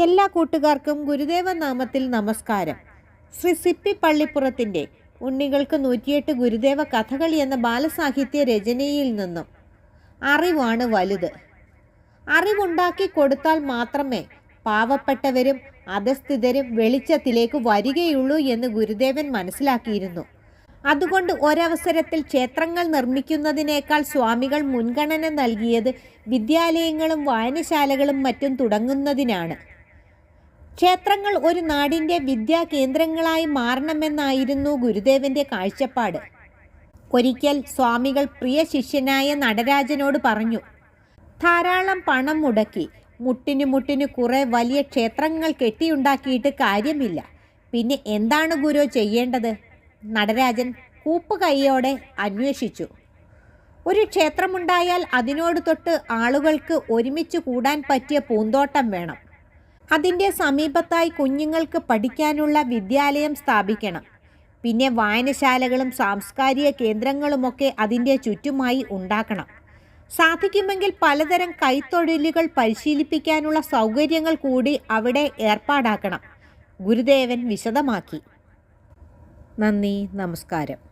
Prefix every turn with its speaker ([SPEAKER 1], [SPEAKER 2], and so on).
[SPEAKER 1] എല്ലാ കൂട്ടുകാർക്കും ഗുരുദേവ നാമത്തിൽ നമസ്കാരം. ശ്രീ സിപ്പി പള്ളിപ്പുറത്തിന്റെ ഉണ്ണികൾക്ക് നൂറ്റിയെട്ട് ഗുരുദേവ കഥകളി എന്ന ബാലസാഹിത്യ രചനയിൽ നിന്നും അറിവാണ് വലുത്. അറിവുണ്ടാക്കി കൊടുത്താൽ മാത്രമേ പാവപ്പെട്ടവരും അധസ്ഥിതരും വെളിച്ചത്തിലേക്ക് വരികയുള്ളൂ എന്ന് ഗുരുദേവൻ മനസ്സിലാക്കിയിരുന്നു. അതുകൊണ്ട് ഒരവസരത്തിൽ ക്ഷേത്രങ്ങൾ നിർമ്മിക്കുന്നതിനേക്കാൾ സ്വാമികൾ മുൻഗണന നൽകിയത് വിദ്യാലയങ്ങളും വായനശാലകളും മറ്റും തുടങ്ങുന്നതിനാണ്. ക്ഷേത്രങ്ങൾ ഒരു നാടിന്റെ വിദ്യാ കേന്ദ്രങ്ങളായി മാറണമെന്നായിരുന്നു ഗുരുദേവന്റെ കാഴ്ചപ്പാട്. ഒരിക്കൽ സ്വാമികൾ പ്രിയ ശിഷ്യനായ നടരാജനോട് പറഞ്ഞു ധാരാളം പണം മുടക്കി മുട്ടിനു മുട്ടിനു കുറെ വലിയ ക്ഷേത്രങ്ങൾ കെട്ടിയുണ്ടാക്കിയിട്ട് കാര്യമില്ല. പിന്നെ എന്താണ് ഗുരു ചെയ്യേണ്ടത്? നടരാജൻ കൂപ്പ് കൈയോടെ അന്വേഷിച്ചു. ഒരു ക്ഷേത്രമുണ്ടായാൽ അതിനോട് തൊട്ട് ആളുകൾക്ക് ഒരുമിച്ച് കൂടാൻ പറ്റിയ പൂന്തോട്ടം വേണം. അതിന്റെ സമീപത്തായി കുഞ്ഞുങ്ങൾക്ക് പഠിക്കാനുള്ള വിദ്യാലയം സ്ഥാപിക്കണം. പിന്നെ വായനശാലകളും സാംസ്കാരിക കേന്ദ്രങ്ങളുമൊക്കെ അതിന്റെ ചുറ്റുമായി ഉണ്ടാക്കണം. സാധിക്കുമെങ്കിൽ പലതരം കൈത്തൊഴിലുകൾ പരിശീലിപ്പിക്കാനുള്ള സൗകര്യങ്ങൾ കൂടി അവിടെ ഏർപ്പാടാക്കണം. ഗുരുദേവൻ വിശദമാക്കി. നന്ദി നമസ്കാരം.